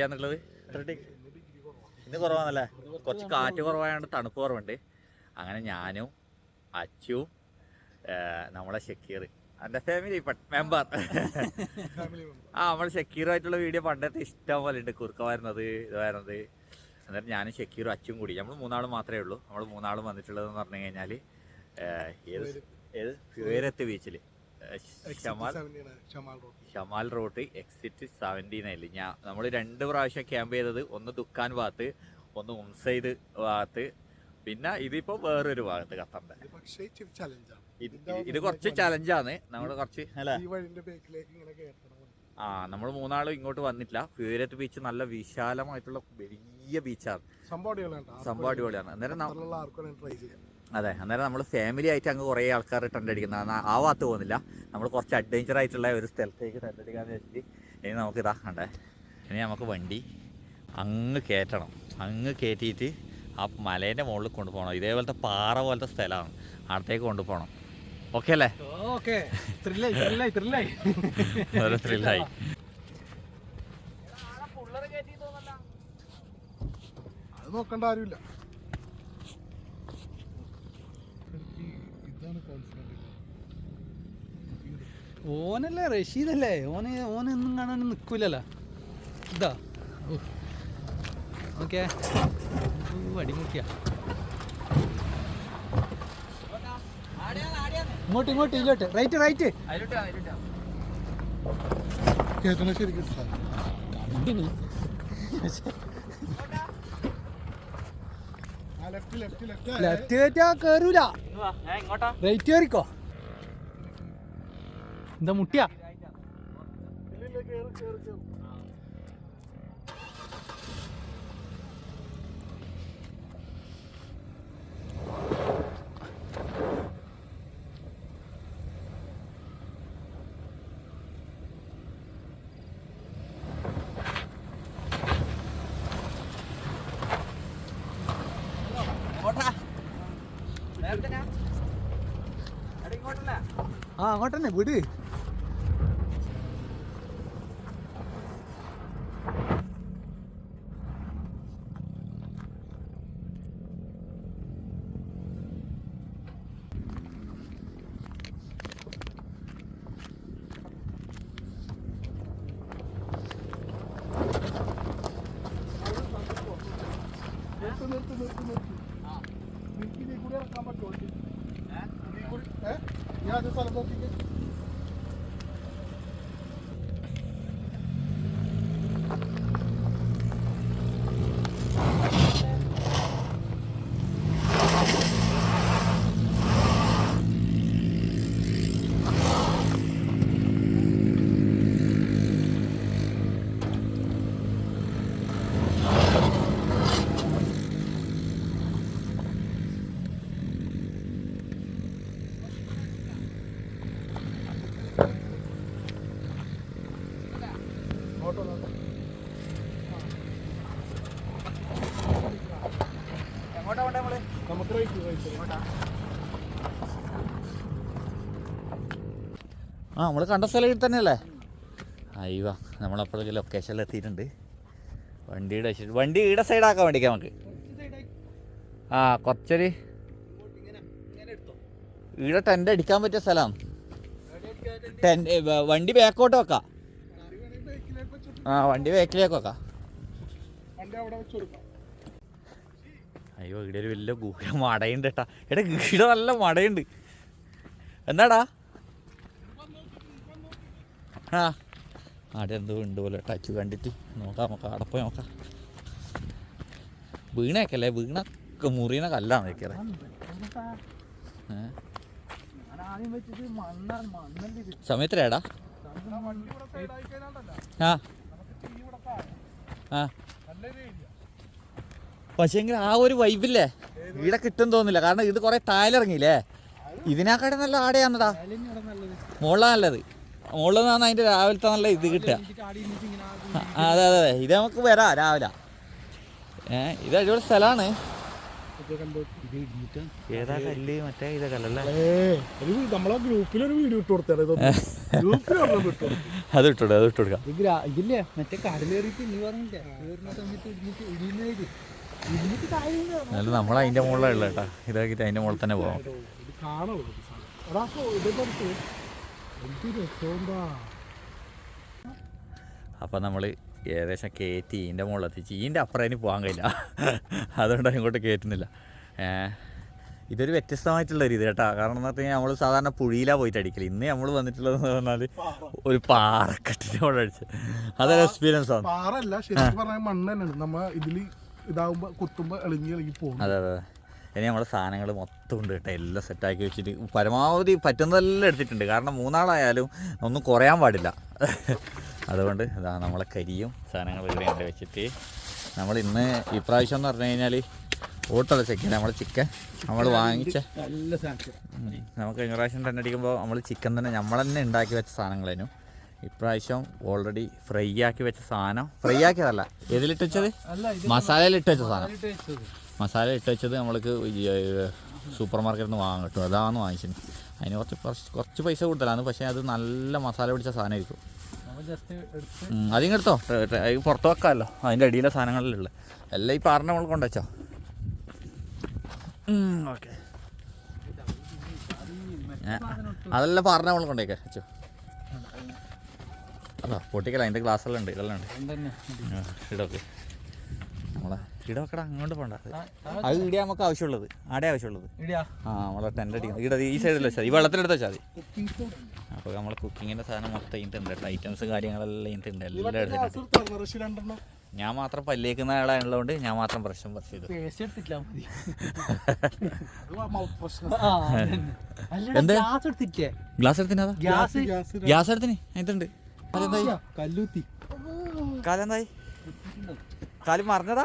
ഡിഗ്രിയാന്നുള്ളത് ഇന്ന് കുറവാണല്ലേ? കുറച്ച് കാറ്റ് കുറവായതുകൊണ്ട് തണുപ്പ് കുറവുണ്ട്. അങ്ങനെ ഞാനും അച്ചുവും നമ്മളെ ഷക്കീർ എന്റെ ഫാമിലി മെമ്പർ ആ നമ്മൾ ഷക്കീറുമായിട്ടുള്ള വീഡിയോ പണ്ടത്തെ ഇഷ്ടം പോലെ ഉണ്ട്. കുറുക്ക വരുന്നത് ഇത് വരുന്നത്. എന്നിട്ട് ഞാനും ഷക്കീറും അച്ചും കൂടി. നമ്മൾ മൂന്നാൾ മാത്രമേ ഉള്ളൂ. നമ്മൾ മൂന്നാളും വന്നിട്ടുള്ളതെന്ന് പറഞ്ഞു കഴിഞ്ഞാൽ ഏത് ഏത്? ഫ്യൂരത്ത് ബീച്ചിൽ Shamal. Shamal road exit seventy നയനിൽ ഞാൻ നമ്മൾ രണ്ട് പ്രാവശ്യം ക്യാമ്പ് ചെയ്തത് ഒന്ന് ദുക്കാൻ ഭാഗത്ത് ഒന്ന് ഉംസൈദ് ഭാഗത്ത്. പിന്നെ ഇതിപ്പോ വേറൊരു ഭാഗത്ത് ഖത്തറിന്റെ. പക്ഷേ ഇത് കുറച്ച് ചലഞ്ചാണ് നമ്മൾ കുറച്ച് അല്ലേ? ആ നമ്മൾ മൂന്നാളും ഇങ്ങോട്ട് വന്നിട്ടില്ല. ഫ്യൂരറ്റ് ബീച്ച് നല്ല വിശാലമായിട്ടുള്ള വലിയ ബീച്ചാണ് സംഭവം അടിപൊളിയാണ് അന്നേരം അതെ അന്നേരം നമ്മൾ ഫാമിലി ആയിട്ട് അങ്ങ് കുറേ ആൾക്കാർ ടെന്റ് അടിക്കുന്ന ആ ഭാഗത്ത് പോകുന്നില്ല. നമ്മൾ കുറച്ച് അഡ്വഞ്ചർ ആയിട്ടുള്ള ഒരു സ്ഥലത്തേക്ക് ടെന്റ് അടിക്കാന്ന് വെച്ചിട്ട് ഇനി നമുക്ക് ഇതാ കണ്ടേ. ഇനി നമുക്ക് വണ്ടി അങ്ങ് കയറ്റണം അങ്ങ് കയറ്റിയിട്ട് ആ മലേന്റെ മുകളിൽ കൊണ്ടുപോകണം. ഇതേപോലത്തെ പാറ പോലത്തെ സ്ഥലമാണ്. അടുത്തേക്ക് കൊണ്ടുപോകണം. ഓക്കെ അല്ലേ? ഓക്കെ ത്രില്ലായി നോക്കേണ്ട ആരുമില്ല എനിക്ക് ഇതാണ് കോൺഫിഡന്റ് ഓനല്ലേ റഷീദല്ലേ? ഓന് ഓനൊന്നും കാണാൻ നിൽക്കൂലല്ലോ ഇതാ. ഓക്കെ. അടിമുട്ടിയാ. ഇങ്ങോട്ട് ഇങ്ങോട്ട് ഇങ്ങോട്ട്. റൈറ്റ് റൈറ്റ് കേട്ടോ ശരിക്കും ആ ലെഫ്റ്റ് ലെഫ്റ്റ് ലെഫ്റ്റ് ലെഫ്റ്റ് കയറ്റാ കേറൂല. റൈറ്റ് കയറിക്കോ എന്താ മുട്ടിയാ? ആ അങ്ങോട്ടന്നെ വിട് നിർത്ത് നിർത്ത് നിർത്ത് നിർത്ത് നിനക്ക് ഇതിൽ കൂടി ഇറക്കാൻ പറ്റുമോ ഇതിൽ കൂടി ഏ ഞാൻ അത് സ്ഥലം നോക്കിക്കേ ഓട്ടോ ഓട്ടോ നമുക്ക് റൈറ്റ് റൈറ്റ് ആ നമ്മൾ കണ്ട സ്ഥലം തന്നെയല്ലേ? അയ്യോ നമ്മളപ്പോഴേക്ക് ലൊക്കേഷനിൽ എത്തിയിട്ടുണ്ട്. വണ്ടിയുടെ വണ്ടി ഈടെ സൈഡാക്കാൻ വേണ്ടിക്കാം നമുക്ക്. ആ കുറച്ചൊരു ഈടെ ടെന്റ് അടിക്കാൻ പറ്റിയ സ്ഥലമാണ് ടെന്റ് വണ്ടി ബാക്കോട്ട് വെക്കാം. ആ വണ്ടി ബാക്കിലേക്ക് വെക്കാം. അയ്യോ ഇവിടെ ഒരു വലിയ ഗുഹ മടയുണ്ട് കേട്ടാ ഇവിടെ നല്ല മടയുണ്ട്. എന്താടാ? ആ അവിടെ എന്തോ ഉണ്ട് പോലെ ടച്ച് കണ്ടിട്ട്. നോക്കാം നമുക്ക് അവിടെ പോയി നോക്കാം. വീണേക്കല്ലേ വീണൊക്കെ മുറിയണ കല്ലാണ് ഇത് സമയത്തിലേടാ ആ. ആ. പക്ഷേങ്കിൽ ആ ഒരു വൈബില്ലേ ഇവിടെ കിട്ടും തോന്നില്ല. കാരണം ഇത് കുറെ തായലിറങ്ങിയില്ലേ ഇതിനെക്കാടെ നല്ല ആടെയാന്നടാ. മോളാ നല്ലത്. മുകളിൽ നിന്നാണ് അതിന്റെ രാവിലത്തെ നല്ല ഇത് കിട്ടുക. അതെ അതെ അതെ. ഇത് നമുക്ക് വരാം രാവിലെ. ഏ ഇത് അടിപൊളി സ്ഥലമാണ്. ഏതാ കല്ല്? മറ്റേ ഇതാ കല്ലല്ലേ? ഏ ഒരു നമ്മളെ ഗ്രൂപ്പിലൊരു വീഡിയോ ഇട്ട് അത് ഇട്ടോട് അത് ഇട്ടോടുക്കാം ഇതില്ലേ? മറ്റേ കടലേറിയിട്ട് പറഞ്ഞില്ലേ? എന്നാലും നമ്മൾ അതിന്റെ മുകളിലുള്ള കേട്ടാ. ഇതാക്കിയിട്ട് അതിന്റെ മുകളിൽ തന്നെ പോകാം ഇത് കാണുള്ളൂ അപ്പൊ നമ്മൾ ഏകദേശം കയറ്റി ഈന്റെ മുകളിൽ എത്തിച്ച് ഇതിന്റെ അപ്പുറം അതിന് പോകാൻ കഴിയില്ല. അതുകൊണ്ടാണ് ഇങ്ങോട്ട് കയറ്റുന്നില്ല ഇതൊരു വ്യത്യസ്തമായിട്ടുള്ള രീതി ഇത് കേട്ടോ കാരണം എന്ന് കഴിഞ്ഞാൽ നമ്മൾ സാധാരണ പുഴിയിലാണ് പോയിട്ട് അടിക്കൽ. ഇന്ന് നമ്മൾ വന്നിട്ടുള്ളതെന്ന് പറഞ്ഞാൽ ഒരു പാറക്കെട്ടിനോട് അടിച്ച്. അതൊരു എക്സ്പീരിയൻസ് ആണ്. പാറല്ല ശരിക്കും പറഞ്ഞാൽ മണ്ണ് തന്നെയാണ്. നമ്മൾ ഇതിൽ ഇതാവുമ്പോൾ കുത്തുമ്പോൾ ഇളകി ഇളകി പോകും. അതെ അതെ. ഇനി നമ്മുടെ സാധനങ്ങൾ മൊത്തം ഉണ്ട് കേട്ടോ. എല്ലാം സെറ്റാക്കി വെച്ചിട്ട് പരമാവധി പറ്റുന്നതെല്ലാം എടുത്തിട്ടുണ്ട്. കാരണം മൂന്നാളായാലും ഒന്നും കുറയാൻ പാടില്ല. അതുകൊണ്ട് ഇതാ നമ്മളെ കരിയും സാധനങ്ങൾ ഇവിടെ വെച്ചിട്ട്. നമ്മൾ ഇന്ന് ഇപ്രാവശ്യം എന്ന് പറഞ്ഞു കഴിഞ്ഞാൽ ഓട്ടല്ല ചിക്കൻ നമ്മൾ ചിക്കൻ നമ്മൾ വാങ്ങിച്ച നമുക്ക് കഴിഞ്ഞ പ്രാവശ്യം തന്നെ അടിക്കുമ്പോൾ നമ്മൾ ചിക്കൻ തന്നെ നമ്മൾ തന്നെ ഉണ്ടാക്കി വെച്ച സാധനങ്ങളേനു. ഇപ്രാവശ്യം ഓൾറെഡി ഫ്രൈ ആക്കി വെച്ച സാധനം. ഫ്രൈ ആക്കിയതല്ല. ഏതിലിട്ട് വെച്ചത്? മസാലയിലിട്ട് വെച്ച സാധനം. മസാല ഇട്ട് വെച്ചത് നമ്മൾക്ക് സൂപ്പർ മാർക്കറ്റിൽ നിന്ന് വാങ്ങാൻ കിട്ടും. അതാണ് വാങ്ങിച്ചത് അതിന് കുറച്ച് കുറച്ച് കുറച്ച് പൈസ കൂടുതലാണ്. പക്ഷേ അത് നല്ല മസാല പിടിച്ച സാധനമായിരിക്കും. നമ്മൾ ജസ്റ്റ് എടുത്ത് ഉം, അതിങ്ങ് എടുത്തോ? പുറത്ത് വെക്കാമല്ലോ. അതിന്റെ അടിയിലെ സാധനങ്ങളിലുള്ള എല്ലാം ഈ പാറിന്റെ നമ്മൾ കൊണ്ടുവച്ചോ ഓക്കെ. അതല്ല പാറിന്റെ നമ്മൾ കൊണ്ടേക്കേ അച്ചോ അതാ പൊട്ടിക്കല. അതിന്റെ ഗ്ലാസ്സെല്ലാം ഉണ്ട്. ഇതെല്ലാം ഉണ്ട്. ഇടൊക്കെ നമ്മളെ ഇടോക്കട അങ്ങോട്ട് പോണ്ട. അത് ഇവിടെ നമുക്ക് ആവശ്യമുള്ളത്. ആടെ ആവശ്യമുള്ളത്. ഇടിയാ? ആ നമ്മളെ ടെന്റ് അടിക്കണം. ഇടത് ഈ സൈഡിൽ വെച്ചാൽ ഈ വെള്ളത്തിലെടുത്ത് വെച്ചാൽ മതി. അപ്പോൾ നമ്മളെ കുക്കിങ്ങിന്റെ സാധനം മൊത്തം ഇതിന്റെ ഉണ്ട് ഐറ്റംസ് കാര്യങ്ങളെല്ലാം ഇതിന്റെ എല്ലാം എടുത്തിട്ടുണ്ട് ഞാൻ മാത്രം പല്ലേക്കുന്ന ആളാണുള്ളതുകൊണ്ട് ഞാൻ മാത്രം പ്രശ്നം പറിച്ചു ചെയ്തു പേസ്റ്റ് എടുത്തിട്ടില്ല. മതി മൗത്ത് പ്രശ്നം എന്ത്? ഗ്ലാസ് എടുത്തിനാ ഗ്യാസ് എടുത്തിന്? അതിന്റെ കാലെന്തായി കല്ലൂത്തി. കാലെന്തായി? കാൽ മറഞ്ഞതാ?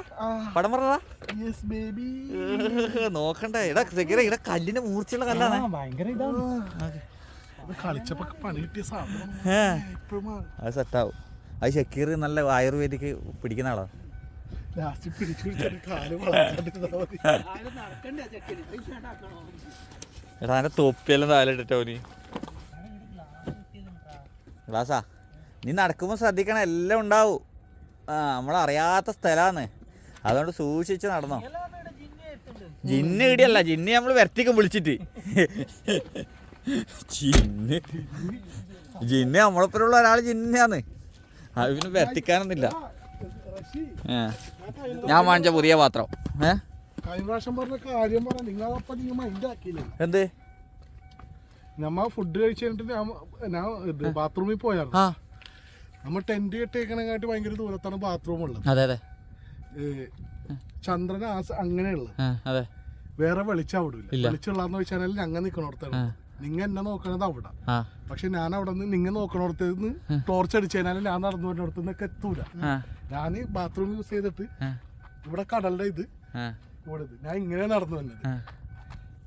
പടം പറഞ്ഞതാ യെസ് ബേബി നോക്കണ്ടേ. ഇടാ ചെക്കര ഇട കല്ലിന് മൂർച്ചയുള്ള കല്ലാണ്. അത് സെറ്റാവും അത് ഷക്കീർ നല്ല ആയുർവേദിക്ക് പിടിക്കുന്ന ആളാ. എടാ അതിന്റെ തൊപ്പിയെല്ലാം താലിട്ടോ നീ? ഗ്ലാസാ. നീ നടക്കുമ്പോ ശ്രദ്ധിക്കണം എല്ലാം ഉണ്ടാവും. ആ നമ്മളറിയാത്ത സ്ഥലമാണ് അതുകൊണ്ട് സൂക്ഷിച്ച് നടന്നോ. ജിന്ന് ഇടിയല്ല ജിന്ന് നമ്മൾ വരത്തിക്കും വിളിച്ചിട്ട്. ജിന്ന്. ജിന്ന് നമ്മളൊപ്പമുള്ള ഒരാൾ ജിന്നാന്ന് അത് പിന്നെ വരത്തിക്കാനൊന്നുമില്ല ഞാൻ വാങ്ങിച്ച പുതിയ പാത്രം. ഏ? എന്ത്? നമ്മ ഫുഡ് കഴിച്ചിട്ട് ഞാൻ ഞാൻ ബാത്റൂമിൽ പോയായിരുന്നു. ആ നമ്മ ടെന്റ് കെട്ടിയേക്കണെങ്കിൽ ഭയങ്കര ദൂരത്താണ് ബാത്റൂം ഉള്ളത്. അതെ അതെ. ചന്ദ്രൻ ആ അങ്ങനെയുള്ള അതെ. വേറെ വെളിച്ചം അവിടെ ഇല്ല. വെളിച്ചമുള്ളതെന്ന് വെച്ചാൽ ഞങ്ങൾ നിൽക്കണോടത്താണ് നിങ്ങ എന്നെ നോക്കണത് അവിടെ. പക്ഷെ ഞാൻ അവിടെ നിന്ന് നിങ്ങ നോക്കണോടത്ത് നിന്ന് ടോർച്ച് അടിച്ചു കഴിഞ്ഞാൽ ഞാൻ നടന്നു പറഞ്ഞിടത്ത് നിന്നൊക്കെ എത്തൂല ഞാൻ ബാത്റൂം യൂസ് ചെയ്തിട്ട് ഇവിടെ കടലിന്റെ ഇത് ഇവിടെ ഇത്. ഞാൻ ഇങ്ങനെ നടന്നു വന്നത്.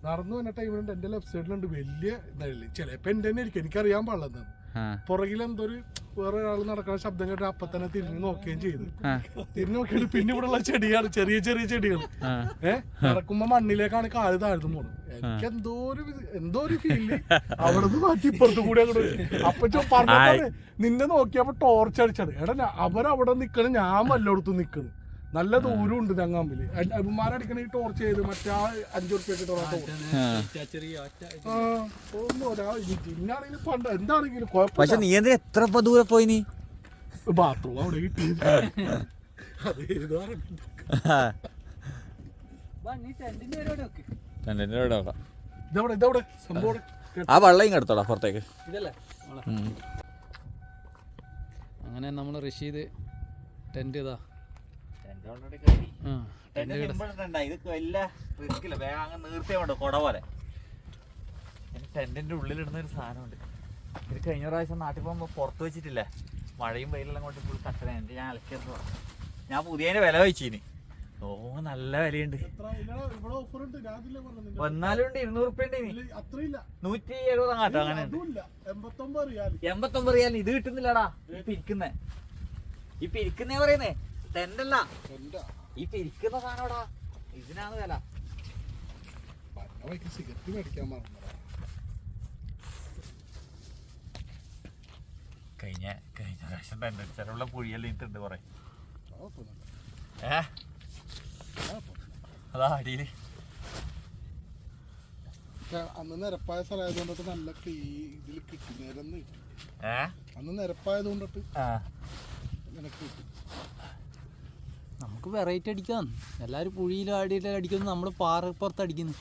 നടന്നു വന്ന ടൈമിലുണ്ട് എന്റെ ലെഫ്റ്റ് സൈഡിലുണ്ട് വലിയ ഇതായില്ലേ? ചിലപ്പോ എന്റെ തന്നെ ഇരിക്കും എനിക്കറിയാൻ പാടില്ല ആ പുറകിൽ എന്തോ ഒരു വേറെ ഒരാൾ നടക്കുന്ന ശബ്ദം കേട്ട് അപ്പൊ തന്നെ തിരിഞ്ഞു നോക്കുകയും ചെയ്തു. തിരിഞ്ഞു നോക്കിയിട്ട് പിന്നെ ഇവിടെ ഉള്ള ചെടിയാണ് ചെറിയ ചെറിയ ചെടികൾ. ഏഹ് നടക്കുമ്പോ മണ്ണിലേക്കാണ് കാൽ താഴ്ന്നു പോണത് എനിക്ക് എന്തോ ഒരു എന്തോ ഒരു ഫീൽ അവിടെ നിന്ന് മാറ്റി ഇപ്പുറത്ത് കൂടി അങ്ങോട്ട് അപ്പൊ പറഞ്ഞു നിന്നെ നോക്കിയപ്പോ ടോർച്ച് അടിച്ചത്. എടാ അവരവിടെ നിക്കണ് ഞാൻ വല്ലയിടത്തും നിക്കണ്. നല്ല ദൂരം ഉണ്ട് ഞങ്ങാമ്പിൽ അമ്മമാരടിക്കണ ഈ ടോർച്ച് ചെയ്ത് മറ്റേ ആ അഞ്ചു റുപ്യ കിട്ടുന്ന ടോർച്ച് ചെറിയ ഒറ്റ ആ, ഒന്നും ഒരാ ഇന്നാണെങ്കിലും പണ്ട് എന്താണെങ്കിലും കുഴപ്പമില്ല. പക്ഷെ നീ എന്തിനാ എത്ര ദൂരെ പോയി നീ ബാത്റൂം അവിടെ കിട്ടി? ആ വെള്ളം ഇങ്ങ് പുറത്തേക്ക്. അങ്ങനെ നമ്മൾ റഷീദ് ടെന്റ് ഇതാ. ടെന്റിന്റെ ഉള്ളിലിടുന്ന ഒരു സാധനമുണ്ട്. ഇത് കഴിഞ്ഞ പ്രാവശ്യം നാട്ടിൽ പോകുമ്പോൾ പുറത്ത് വെച്ചിട്ടില്ല. മഴയും വെയിലെല്ലാം കൊണ്ട് ഫുൾ കട്ടന. എന്റെ ഞാൻ അലക്കിയത് ഞാൻ പുതിയതിന് വില വെച്ചിന് ഓ നല്ല വിലയുണ്ട്. വന്നാലും ഉണ്ട് ഇരുന്നൂറ് ഉണ്ട് നൂറ്റി എഴുപത് അങ്ങാട്ടോ അങ്ങനെ എൺപത്തൊമ്പത് റിയാൽ എൺപത്തൊമ്പത് റിയാൽ ഇത് കിട്ടുന്നില്ലടാ. ഈ പിരിക്കുന്നേ. ഈ പിരിക്കുന്നേ പറയുന്നേ. ടെന്റല്ല എന്താ ഈ പിരിക്കുന്ന സാധനോടാ ഇതിനാണ് വില. സിഗരറ്റ് മേടിക്കാൻ മറന്നതാ. കഴിഞ്ഞ കഴിഞ്ഞ പ്രാവശ്യം തന്നെ ചിലവുള്ള പുഴിയെല്ലാം ഇട്ടുണ്ട് കുറെ. ഏ? അതാ അടിയിൽ. അന്ന് നിരപ്പായ സ്ഥലമായതുകൊണ്ടിട്ട് നല്ല ക്ലീ ഇതിൽ കിട്ടി നിരന്ന് കിട്ടി. അന്ന് നിരപ്പായതുകൊണ്ടിട്ട് നിനക്ക് കിട്ടി. നമുക്ക് വെറൈറ്റി അടിക്കാം. എല്ലാരും പുഴിയിലും ആടിയിലും അടിക്കുന്നു നമ്മൾ പാറപ്പുറത്ത് അടിക്കുന്നു.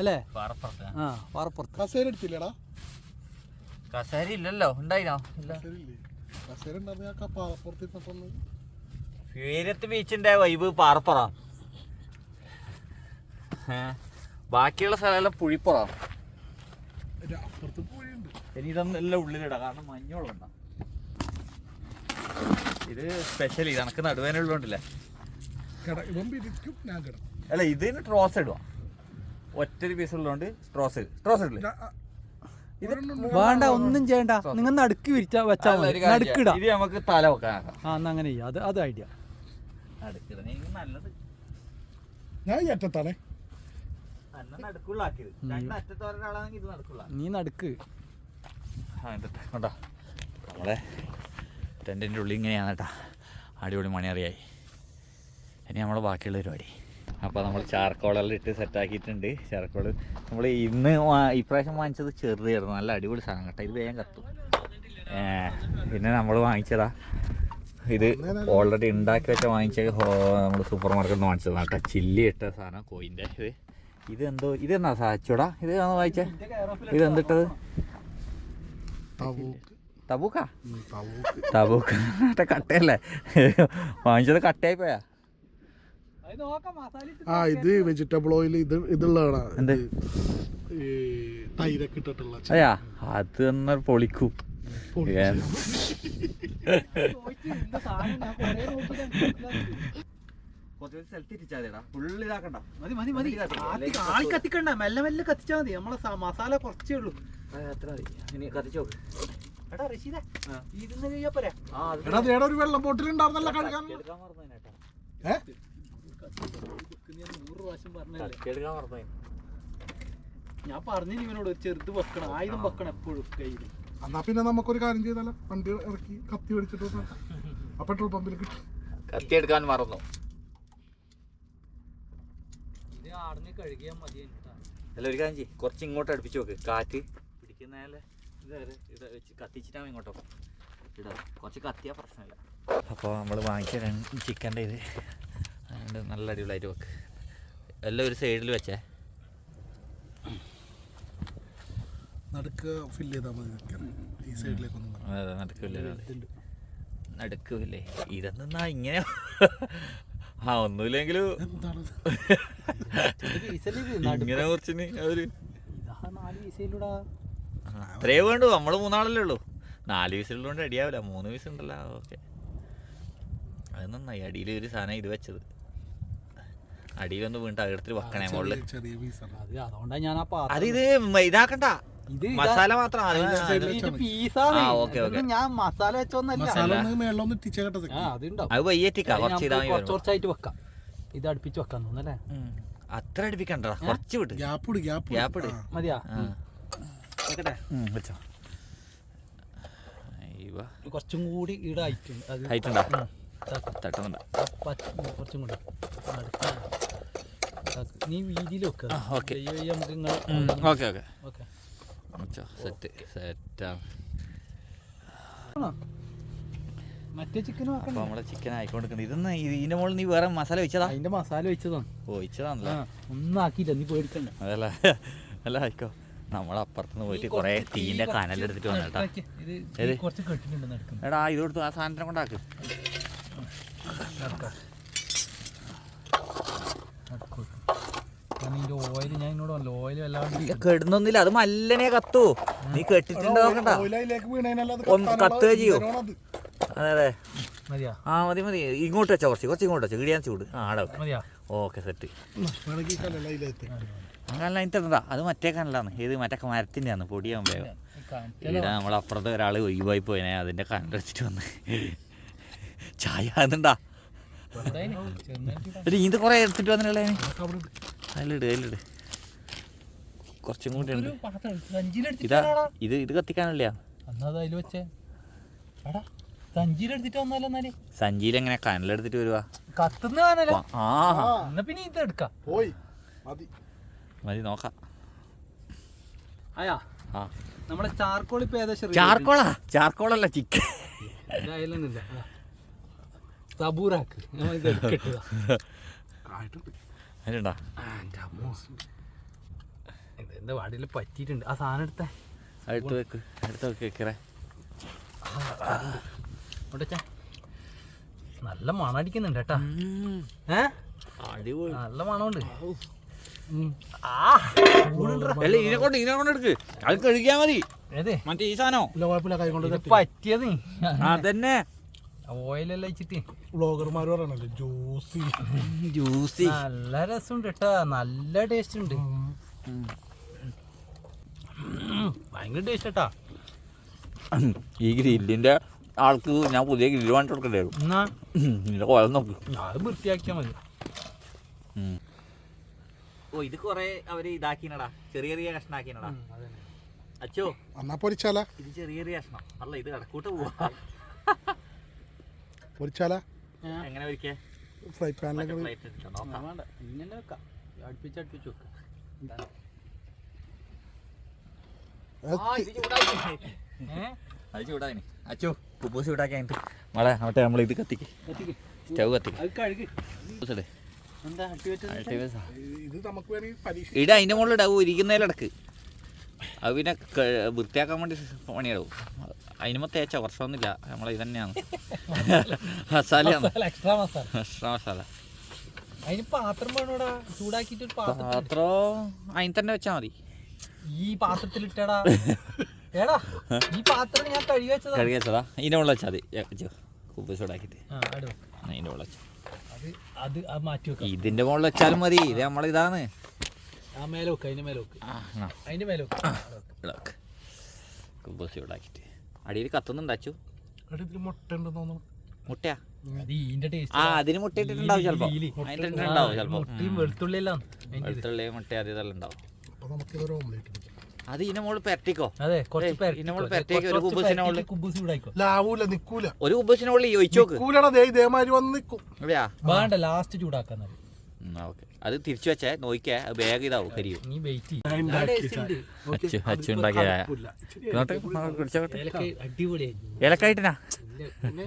അല്ലേ? പാറപ്പുറത്ത്. ആ പാറപ്പുറത്ത്. കസേര അടിച്ചില്ലടാ കസേര ഇല്ലല്ലോ. ഉണ്ടായിനോ? ഇല്ല. കസേര ഇല്ലേ? കസേര ഉണ്ടായിരുന്ന ആ പാറപ്പുറത്ത് ഇരുന്നപ്പോ വീരത്ത് ബീച്ചിന്റെ വൈബ് പാറപ്പുറ. ബാക്കിയുള്ള സ്ഥലമെല്ലാം പുഴിപ്പുറ. അപ്പുറത്ത് പുഴയുണ്ട് ഇനി ഇതൊന്നും എല്ലാം ഉള്ളിലിടാം. കാരണം മഞ്ഞോളം ഉണ്ടാ ഇത് സ്പെഷ്യൽ ഇത് കണക്ക് നടുവേനുള്ളതുകൊണ്ടില്ലേ അല്ല ഇതിന് ട്രോസ് ഇടുക ഒറ്റൊരു പീസ് ഉള്ളതുകൊണ്ട് ട്രോസ് ട്രോസ് ഇടില്ല? വേണ്ട ഒന്നും ചെയ്യണ്ട. നിങ്ങൾ നടുക്ക് വിരിച്ചാ വെച്ചാൽ മതി. നടുക്കിടാ ഇത് നമുക്ക് തല വെക്കാനാക്കാം ആ എന്നാ അങ്ങനെ ചെയ്യാം. അത് അത് ഐഡിയ ഞാൻ അറ്റത്താണേ. നീ നടുക്ക്. കണ്ടോ? നമ്മളെ ടെന്റിന്റെ ഉള്ളിൽ ഇങ്ങനെയാണ് കേട്ടോ. അടിപൊളി മണിയറിയായി. ഇനി നമ്മൾ ബാക്കിയുള്ള പരിപാടി. അപ്പോൾ നമ്മൾ ചാർക്കോളെല്ലാം ഇട്ട് സെറ്റാക്കിയിട്ടുണ്ട് ചാർക്കോൾ നമ്മൾ ഇന്ന് ഇപ്രാവശ്യം വാങ്ങിച്ചത് ചെറുതായിരുന്നു. നല്ല അടിപൊളി സാധനം കേട്ടോ. ഇത് വേഗം കത്തും. പിന്നെ നമ്മൾ വാങ്ങിച്ചതാ. ഇത് ഓൾറെഡി ഉണ്ടാക്കി വെച്ച വാങ്ങിച്ച നമ്മൾ സൂപ്പർ മാർക്കറ്റിൽ നിന്ന് വാങ്ങിച്ചതാണ് കേട്ടോ. ചില്ലി ഇട്ട സാധനം കോയിന്റെ ഇത് ഇതെന്തോ ഇതെന്നാ സാധിച്ചോടാ ഇത് വാങ്ങിച്ചേ? ഇതെന്തിട്ടത് തവൂക്ക് തബൂക്കാ തബൂക്ക് മറ്റേ കട്ടയല്ലേ? വാങ്ങിച്ചത് കട്ടയായി പോയാ? ആ ഇത് വെജിറ്റബിൾ ഓയിൽ ഇത് ഇതുള്ളതാണ്. എന്ത്? തൈരൊക്കെ ഇട്ടിട്ടുള്ള അയ്യാ അത് എന്നാൽ പൊളിക്കൂ. മതി മതി മതി. കത്തിക്കണ്ട. മെല്ലെ മെല്ലെ കത്തിച്ചാ മതി. നമ്മളെ മസാല കുറച്ചേ ഉള്ളൂ. എടാ റഷീദ ഇതിന്ന് കഴിയാ പോരെ? എടാ ദേടാ ഒരു വെള്ളം ബോട്ടിൽ ഉണ്ടായിരുന്നല്ലോ കഴുകാൻ? ഞാൻ പറഞ്ഞു ഇവനോട് ചെറുത് വെക്കണം ആയുധം വെക്കണം എപ്പോഴും കയ്യിൽ എന്നാ പിന്നെ നമുക്കൊരു കാര്യം ചെയ്താലോ? വണ്ടി ഇറക്കി കത്തി മേടിച്ചിട്ട്. ആ പെട്രോൾ പമ്പിൽ കിട്ടും. മറന്നു. ആടുന്ന് കഴുകിയാൽ മതി അല്ല ഒരു കാര്യം ചെയ്യ്. കുറച്ച് ഇങ്ങോട്ട് അടുപ്പിച്ച് നോക്ക് കാറ്റ് പിടിക്കുന്നതല്ലേ ഇത് ഇത് വെച്ച് കത്തിച്ചിട്ടാവും ഇങ്ങോട്ടോ. ഇടാ കുറച്ച് കത്തിയാൽ പ്രശ്നമില്ല. അപ്പോൾ നമ്മൾ വാങ്ങിച്ച രണ്ട് ചിക്കന്റെ ഇത്. അതുകൊണ്ട് നല്ല അടിപൊളിയായിട്ട് വെക്ക്. എല്ലാം ഒരു സൈഡിൽ വെച്ചേ. നടുക്ക് ഫില്ല് ചെയ്താൽ മതി ഈ സൈഡിലേക്കൊന്നും. അതെ നടക്കില്ലേ നടക്കില്ലേ ഇതെന്നാ ഇങ്ങനെ ആ ഒന്നുമില്ലെങ്കിലും? നടുക്ക്. ഇങ്ങനെ കുറച്ചിന് അവർ ഇതാ നാല് പീസയിലൂടാ അത്രേ വേണ്ടു നമ്മൾ മൂന്നാളല്ലേ ഉള്ളൂ. നാല് വീസിലുള്ളതുകൊണ്ട് അടിയാവില്ല മൂന്ന് വീസ് ഉണ്ടല്ലോ ഓക്കെ. അത് നന്നായി. അടിയിൽ ഒരു സാധനം ഇത് വെച്ചത്. അടിയിലൊന്ന് വീണ്ട അകത്തിൽ വെക്കണേ മോൾ ചെറിയ- ചെറിയ അത് അതുകൊണ്ടാ ഞാൻ ആ പാത്രം അത് ഇത് ഇതാക്കണ്ട. ഇത് മസാല മാത്രം. ഞാൻ മസാല വെച്ചോന്നല്ല. മസാല ഒന്ന് മേളിലൊന്ന് ആ അതുണ്ടാവും. അത് കുറച്ച് നമുക്ക് കുറച്ചായിട്ട് വെക്കാം. ഇത് അടുപ്പിച്ച് വെക്കാൻ തോന്നല്ലേ ഉം. അത്ര അടുപ്പിക്കണ്ട. കുറച്ച് വിട്ട് ഗ്യാപ്പ് ഇട് ഗ്യാപ്പ് ഇട്. മതിയാ? വെച്ചോ. അയ്യോ. കുറച്ചും കൂടി ഇവിടെ ആയിട്ടുണ്ട് അത്. തട്ടുന്നുണ്ട്. കുറച്ചും കൂടി. നീ വീതിയിൽ വെക്കുക ആ, ഓക്കേ. നമുക്ക് ഇങ്ങനെ ഓക്കെ ഓക്കെ. ഓക്കെ. വെച്ചോ. സെറ്റ് സെറ്റാണ് മറ്റേ ചിക്കൻ നമ്മളെ ചിക്കൻ ആയിക്കൊണ്ടിരിക്കുന്നത് ഇതൊന്ന് ഇതിന്റെ മുകളിൽ നീ വേറെ മസാല വെച്ചതാ? അതിന്റെ മസാല വെച്ചതാണ്. ഓ വെച്ചതാണല്ലേ? ഒന്നും ആക്കിയില്ല. നീ പേടിക്കണ്ട. അതല്ല? അല്ല ആയിക്കോ. നമ്മളപ്പുറത്തുനിന്ന് പോയിട്ട് കുറെ കുറേ കുറച്ച് തീന്റെ തീ കനലെടുത്തിട്ട് വന്നിട്ടാ ഏത്? എടാ ഇത് കൊടുത്തു ആ സാധനത്തിനെ കൊണ്ടാക്ക്. ഓയിൽ ഞാൻ ഇന്നോട് പറഞ്ഞു ഓയിൽ വല്ലാണ്ട് കെടുന്നൊന്നുമില്ല. അത് മല്ലനെ കത്തു. നീ കെട്ടിട്ടുണ്ടോ കത്താനുള്ള ചെയ്യോ? അതെ അതെ. ആ മതി മതി. ഇങ്ങോട്ട് വെച്ചാൽ കുറച്ച് കുറച്ച് ഇങ്ങോട്ട് വെച്ചാൽ ഇടിയാൻ ചൂട്. ആ ആടെ വെക്ക്. മതിയാ? ഓക്കെ സെറ്റ് അങ്ങനെ അതിന്റെ അത് മറ്റേ കനലാണ്. ഇത് മറ്റേ മരത്തിന്റെ ആണ് പൊടിയാൻ വേഗം ഇവിടെ നമ്മളപ്പുറത്ത് ഒരാൾ ഒഴിവായി പോയിനെ. അതിന്റെ വെച്ചിട്ട് വന്ന്. ചായ അതുണ്ടാ ഇത് കുറേ എടുത്തിട്ട് വന്നിട്ടുള്ളേ അവിടെ ഇട്. അതിലിട് അതിലിട് കുറച്ചും കൂടി ഉണ്ട്. ഇതാ ഇത് ഇത് കത്തിക്കാനല്ലേ അന്നാ അതിൽ വെച്ചേ. എടാ. സഞ്ചിയിലെടുത്തിട്ട് വന്നാലോ എന്നാൽ. സഞ്ചിയിൽ എങ്ങനെ കനലെടുത്തിട്ട് വരുവാ? കത്തുന്ന കാനല്ലോ ആ. എന്നാ പിന്നെ ഇത് എടുക്കാം. പോയി. മതി. മതി നോക്കാം. അയാ ആ. നമ്മളെ ചാർക്കോൾ ഇപ്പൊ ഏകദേശം ചാർക്കോളാ? ചാർക്കോളല്ല ചിക്കൻ. ഇതായാലൊന്നുമില്ല സബൂറാക്ക്. അതിലുണ്ടോ? എന്താ വാടിയിൽ പറ്റിയിട്ടുണ്ട്. ആ സാധനം എടുത്തേ. അടുത്ത് വെക്ക്. അടുത്ത് വെക്ക് വെക്കറേ. ഇവിടെ ചേ. നല്ല മണം അടിക്കുന്നുണ്ട് കേട്ടാ നല്ല മണമുണ്ട്. ഇതിനെ കൊണ്ട് ഇതിനെ കൊണ്ട് എടുക്ക്. അത് കഴുകിയാ മതി. മറ്റേ ഈ സാധനം. പറ്റിയത് അതന്നെ. ഓയിലെല്ലാം വെച്ചിട്ട് വ്ളോഗർമാർ പറയണല്ലോ ജ്യൂസി. ജ്യൂസി. നല്ല രസമുണ്ട് കേട്ടാ. നല്ല ടേസ്റ്റ് ഉണ്ട്. ഭയങ്കര ടേസ്റ്റ് കേട്ടാ ഈ ഗ്രില്ലിന്റെ ആൾക്ക് ഞാൻ പുതിയ ഗ്രില്ല് വാങ്ങിട്ട് കൊടുക്കണ്ടായിരുന്നു നിന്റെ കോലം നോക്ക്. അത് വൃത്തിയാക്കിയാ മതി. ഓ ഇത് കൊറേ അവർ ഇതാക്കിനടാ. ചെറിയ ചെറിയ കഷ്ണാക്കിനടാ. അച്ചോ എന്നാ പൊരിച്ചാല? ഇത് ചെറിയ ചെറിയ കഷ്ണം. അല്ല ഇത് കടക്കൂട്ട് പോവാ. പൊരിച്ചാല? എങ്ങനെ ഒരിക്കേ ഫ്രൈ പാനിലൊക്കെ വേണ്ട. ഇങ്ങനെ വെക്കാം. അടുപ്പിച്ച് അടുപ്പിച്ച് വെക്കാം. ഇത്. ചൂടായി. അച്ചോ കുബൂസ് ചൂടാക്കിയിട്ട് മോളെ അവിടെ നമ്മൾ ഇത് കത്തിക്ക്. സ്റ്റവ് കത്തിക്ക്. ഇട്. അതിന്റെ മുകളിൽ ഇടാവും ഇരിക്കുന്നതിലടക്ക്. അത് പിന്നെ വൃത്തിയാക്കാൻ വേണ്ടി പണിയിടാവും മൊത്തം തേച്ച വർഷമൊന്നുമില്ല നമ്മളെ ഇത് തന്നെയാണ്. മസാലയാണ്. മസാല എക്സ്ട്രാ മസാല. അതിന് പാത്രം വേണോടാ? ചൂടാക്കിയിട്ട് പാത്രം അതിന് തന്നെ വെച്ചാൽ മതി. ഈ പാത്രത്തിൽ കഴുകി വെച്ചതാ. ഇതിന്റെ വെച്ചാൽ മതി. വെക്കാം. ഇതിന്റെ മുകളിൽ വെച്ചാലും മതി. ഇത് കുബൂസ് ചൂടാക്കിയിട്ട്. അടിയിൽ കത്തുന്നുണ്ടാച്ചു. മുട്ടയാ? ആ അതിന് മുട്ട ഇട്ടിട്ടുണ്ടാവും ചിലപ്പോ. വെളുത്തുള്ളി വെളുത്തുള്ളി മുട്ട. അത് ഇതെല്ലാം ഉണ്ടാവും. അത് ഇനമോൾ പെരട്ടിക്കോ. അതെ കുറച്ച് പെരട്ടി മുകളിൽ ഒരു കുറച്ച് ലാവൂല നിക്കൂല. ഒരു നിക്കൂലടാ ദേ ഇതേമാതിരി വന്ന് നിക്കും. അതെയാ? വേണ്ട ലാസ്റ്റ് ചൂടാക്കാൻ ഓക്കെ. അത് തിരിച്ചു വെച്ചേ നോക്കിയേ അത് വേഗം ഇതാവും കരിയും. നീ വെയിറ്റ് ഞാൻ ഉണ്ടാക്കിയ ചായ. അച്ചു അച്ചു ഉണ്ടാക്കിയ കുഴപ്പമില്ല. ഇച്ചിരി കുടിച്ചോട്ടെ അടിപൊളിയായിരുന്നു. ഏലക്കായിട്ടിനാ?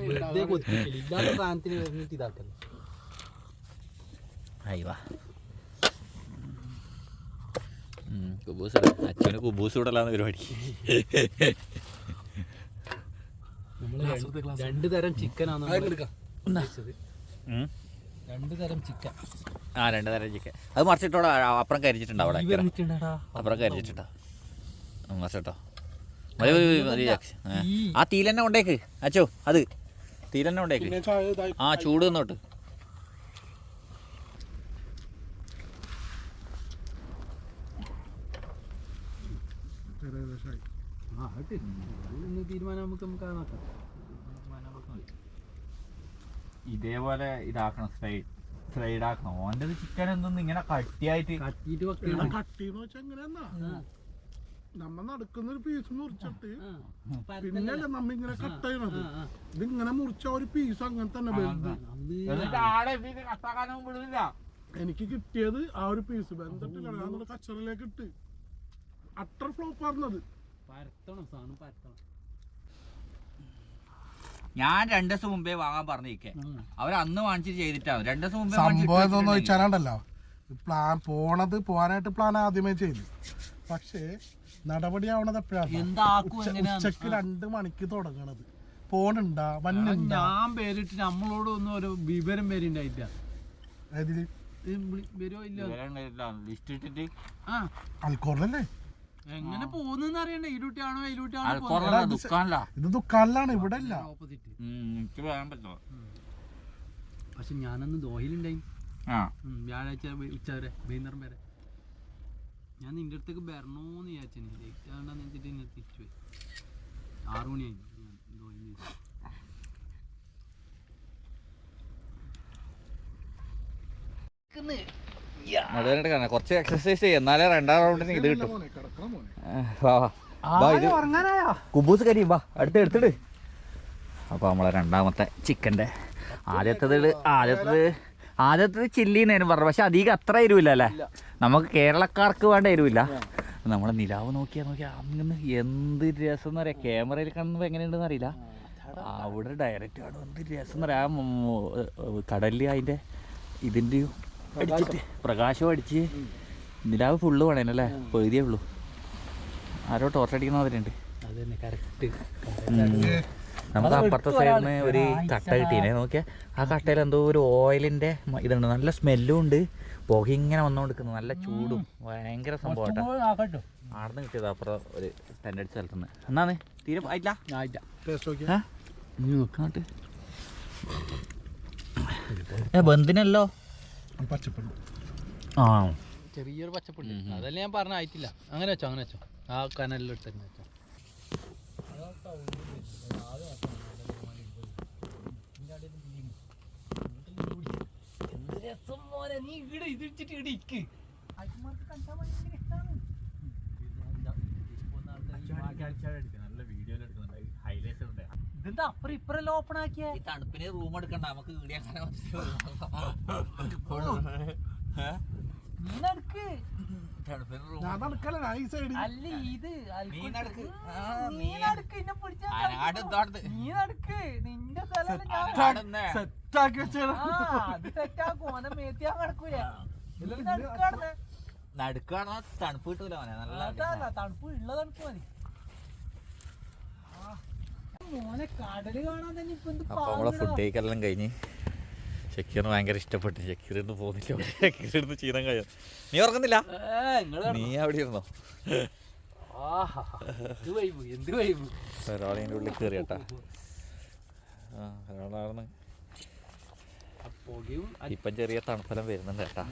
വെറുതെ കൊതിപ്പിക്കൽ. ഇല്ലാത്ത സാധനത്തിന് വരുന്നിട്ട് ഇതാക്കൽ. അയ്യവാ കുബൂസ് അച്ഛന് കുബൂസ് ഇടലാന്ന് പരിപാടി രണ്ട് രണ്ട് തരം ചിക്കനാണ്. രണ്ട് തരം ചിക്കൻ ആ രണ്ട് തരം ചിക്കൻ അത് മറിച്ചിട്ടോടാ അപ്പുറം കരിച്ചിട്ടുണ്ടോ അവിടെ അപ്പുറം കരിച്ചിട്ടുണ്ടോ. മറിച്ചിട്ടോ. മതി മതി മതി. ആ. തീലെന്നെ കൊണ്ടേക്ക്. അച്ചോ അത്. തീലെന്നെ കൊണ്ടേക്ക്. ആ ചൂട് നിന്നോട്ട് ഏകദേശമായി. ആ ആട്ട്. ഇന്ന് തീരുമാനം നമുക്ക് നമുക്ക് നോക്കാം. ഇതേപോലെ ഇതാക്കണം സ്ലൈഡ് സ്ലൈഡ് ആക്കണം. ഓന്റെ ചിക്കൻ എന്തൊന്നും ഇങ്ങനെ കട്ടിയായിട്ട് കട്ടിയിട്ട് വെക്കണം. കട്ടിന്ന് വെച്ചാൽ എങ്ങനെയാന്നാ നമ്മ നടക്കുന്ന ഒരു പീസ് മുറിച്ചിട്ട് പിന്നല്ല നമ്മ ഇങ്ങനെ കട്ട് ചെയ്യണത് ഇതിങ്ങനെ മുറിച്ച ഒരു പീസ് അങ്ങനെ തന്നെ വലുത് എനിക്ക് കിട്ടിയത് ആ ഒരു പീസ് ബന്ധപ്പെട്ട് ഞാൻ കച്ചറിലേക്ക് ഇട്ട്. അട്ടർ ഫ്ലോപ്പ് പരത്തണം സാധനം പരത്തണം. ഞാൻ രണ്ടു ദിവസം മുമ്പേ വാങ്ങാൻ പറഞ്ഞിരിക്കേ. അവർ അന്ന് വാങ്ങിച്ച് ചെയ്തിട്ടാണ്. രണ്ടു ദിവസം മുമ്പേ സംഭവം എന്താന്ന് വെച്ചാലുണ്ടല്ലോ പ്ലാൻ പോണത് പോകാനായിട്ട് പ്ലാൻ ആദ്യമേ ചെയ്തു. പക്ഷേ നടപടി ആവണത് എപ്പോഴാണ്? ഉച്ചയ്ക്ക് രണ്ട് മണിക്ക് തുടങ്ങണത്. പോണുണ്ടാ വന്നുണ്ടാ? ഞാൻ പേരിട്ട് നമ്മളോട് ഒന്നും ഒരു വിവരം പേരുണ്ടായില്ല അതിൽ വരുമോ ഇല്ല ലിസ്റ്റ് ഇട്ടിട്ട്. ആ. അൽക്കോറിലല്ലേ എങ്ങനെ പോകുന്നെന്ന് അറിയണ്ടേ. ദുഃഖാനല്ല ഇത് ദുഃഖാനിലാണ് ഇവിടെ അല്ല ഓപ്പോസിറ്റ് എനിക്ക് പറയാൻ പറ്റുമോ പക്ഷെ ഞാനന്ന് ദോഹയിലുണ്ടായി. വ്യാഴാഴ്ച ഉച്ച വരെ വൈകുന്നേരം വരെ. ഞാൻ നിന്റെ അടുത്തേക്ക് വരണോന്ന് വിചാരിച്ചു ലേറ്റ് ആകണ്ടെന്ന് വെച്ചിട്ട് ഞാൻ തിരിച്ചു പോയി. ആറു മണിയായി. ഞാൻ ദോഹയിൽ നിന്ന് നടുവേനായിട്ട് കാണാം. കുറച്ച് എക്സസൈസ് ചെയ്യും. എന്നാലേ രണ്ടാം റൗണ്ടിന് ഇത് കിട്ടും. വാ വാ. വാ ഇത് കുബൂസ് കരിയും വാ അടുത്ത് എടുത്തിട്. അപ്പോൾ നമ്മളെ രണ്ടാമത്തെ ചിക്കന്റെ ആദ്യത്തേത് ആദ്യത്തേത് ആദ്യത്തേത് ചില്ലിന്നേനും പറഞ്ഞു പക്ഷെ അധികം അത്ര എരിവില്ല അല്ലേ? നമുക്ക് കേരളക്കാർക്ക് വേണ്ട എരിവില്ല. നമ്മളെ നിലാവ് നോക്കിയാ നോക്കിയാ അങ്ങനെ എന്ത് രസം എന്ന് പറയാം ക്യാമറയിൽ കാണുമ്പോൾ എങ്ങനെയുണ്ടെന്ന് അറിയില്ല. അവിടെ ഡയറക്റ്റ് കാണും എന്ത് രസം എന്ന് പറയാം കടലിൽ അതിന്റെ ഇതിന്റെ അടിച്ചിട്ട്. പ്രകാശം. അടിച്ച്. നിലാവ് ഫുള്ള് വേണേനല്ലേ പകുതിയേ ഉള്ളൂ ആരോ ടോർച്ചടിക്കുന്ന മാതിരിയുണ്ട്. അതന്നെ കറക്റ്റ് നമുക്ക് അപ്പുറത്തെ സൈഡിൽ നിന്ന് ഒരു കട്ട കിട്ടീനെ നോക്കിയാ. ആ കട്ടയിൽ എന്തോ ഒരു ഓയിലിന്റെ ഇതുണ്ട്. നല്ല സ്മെല്ലും ഉണ്ട്. പുക ഇങ്ങനെ വന്നുകൊണ്ടിരിക്കുന്നു നല്ല ചൂടും. ഭയങ്കര സംഭവം ആടന്ന് കിട്ടിയത് അപ്പുറം ഒരു ടെന്റ് അടിച്ച സ്ഥലത്തുനിന്ന് എന്നാന്ന്? തീരെ ആയില്ല നോക്കാട്ട് ഏ ബന്ധിനല്ലോ. പച്ചപ്പുണ്ട് ആ ചെറിയൊരു പച്ചപ്പുണ്ട് അതല്ലേ ഞാൻ പറഞ്ഞ ആയിട്ടില്ല അങ്ങനെ വെച്ചോ അങ്ങനെ വെച്ചോ ആ ഇട്ട് തന്നെ വെച്ചോ നല്ല വീഡിയോ എടുക്കുന്നുണ്ട് ഹൈലൈറ്റ്സ് ഉണ്ട് ഇതെന്താ അപ്പുറം ഇപ്പറല്ല ഓപ്പൺ ആക്കിയ? ഈ തണുപ്പിന് റൂം എടുക്കണ്ട നമുക്ക് വീഡിയോ അങ്ങനെ നീ നടക്ക് തണുപ്പിന് റൂം അല്ല ഇത് എന്നെ പിടിച്ചാ നിന്റെ സ്ഥലം. സെറ്റാക്കി അത് സെറ്റാക്കും. തണുപ്പ് കിട്ടൂല അവനെ നല്ല തണുപ്പ് ഉള്ള തണുപ്പ് മതി മോനെ കടൽ കാണാൻ തന്നെ ഇപ്പൊ എന്ത് അപ്പൊ നമ്മളെ ഫുഡ് കഴിക്കെല്ലാം കഴിഞ്ഞ് ഷക്കീറിന് ഭയങ്കര ഇഷ്ടപ്പെട്ടു. ഷക്കീറിന് പോകുന്നില്ല. ഷക്കീറിന് ചീനം കഴിയും. നീ ഉറങ്ങുന്നില്ല? നീ അവിടെ ഇരുന്നോ? ഒരാളതിന്റെ ഉള്ളിൽ കയറി കേട്ടാ ആ ഒരാളായിരുന്നു ഇപ്പം ചെറിയ തണുപ്പെല്ലാം വരുന്നുണ്ട് കേട്ടാ.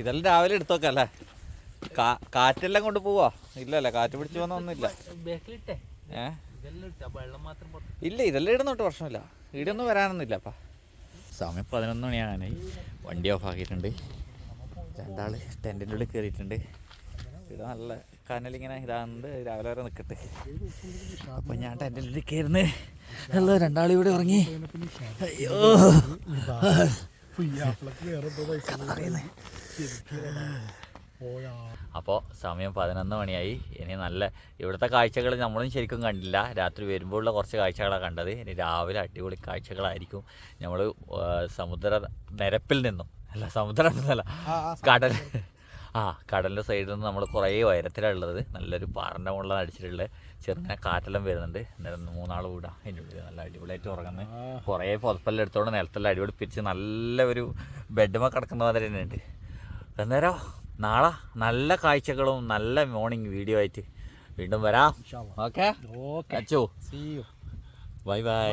ഇതെല്ലാം രാവിലെ എടുത്തോക്കാം അല്ലേ കാ കാറ്റെല്ലാം കൊണ്ട് പോവാ. ഇല്ലല്ലേ കാറ്റ് പിടിച്ചു പുറത്ത് ഇല്ല ഇതെല്ലാം ഇടുന്നോട്ട് പ്രശ്നമില്ല. ഇടൊന്നും വരാനൊന്നുമില്ല അപ്പാ. സമയം പതിനൊന്ന് മണിയാകാനായി വണ്ടി ഓഫ് ആക്കിയിട്ടുണ്ട്. രണ്ടാൾ ടെന്റിന്റെ ഉള്ളിൽ കയറിയിട്ടുണ്ട് ഇത് നല്ല കനലിങ്ങനെ ഇതാകുന്നുണ്ട്. രാവിലെ വരെ നിൽക്കട്ടെ അപ്പം ഞാൻ ടെന്റിന്റെ ഉള്ളിൽ കയറുന്നത് അല്ല രണ്ടാളും ഇവിടെ ഉറങ്ങി. അയ്യോ. പുയ്യാപ്പിളക്ക് അപ്പോൾ സമയം പതിനൊന്ന് മണിയായി. ഇനി നല്ല ഇവിടുത്തെ കാഴ്ചകൾ നമ്മളും ശരിക്കും കണ്ടില്ല. രാത്രി വരുമ്പോഴുള്ള കുറച്ച് കാഴ്ചകളാണ് കണ്ടത്. ഇനി രാവിലെ അടിപൊളി കാഴ്ചകളായിരിക്കും നമ്മൾ സമുദ്ര നിരപ്പിൽ നിന്നും. അല്ല സമുദ്രം എന്നല്ല കടൽ. ആ കടലിന്റെ സൈഡിൽ നിന്ന് നമ്മൾ കുറേ ഉയരത്തിലുള്ളത് നല്ലൊരു പാറന്റെ മുകളിലാണ് അടിച്ചിട്ടുള്ളത് ചെറുങ്ങനെ കാറ്റെല്ലാം വരുന്നുണ്ട്. അന്നേരം മൂന്നാൾ വീടാ അതിന്റെ ഉള്ളിൽ നല്ല അടിപൊളിയായിട്ട് ഉറങ്ങുന്നത് കുറേ പുതപ്പെല്ലാം എടുത്തോണ്ട് നിലത്തെല്ലാം അടിപൊളി പിരിച്ച് നല്ല ഒരു ബെഡ്മ കിടക്കുന്ന മാതിരി തന്നെ ഉണ്ട് അന്നേരം നാളെ നല്ല കാഴ്ചകളും നല്ല മോർണിംഗ് വീഡിയോ ആയിട്ട് വീണ്ടും വരാം. Okay Achu. Bye bye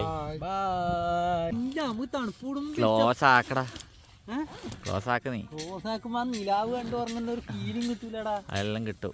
close ആക്കടാ. Close ആക്ക് നീ. ആക്കുമ്പോ ആ നിലാവ് കണ്ടു പറഞ്ഞ ഒരു ഫീലിംഗ് കിട്ടൂലടാ. അതെല്ലാം കിട്ടും.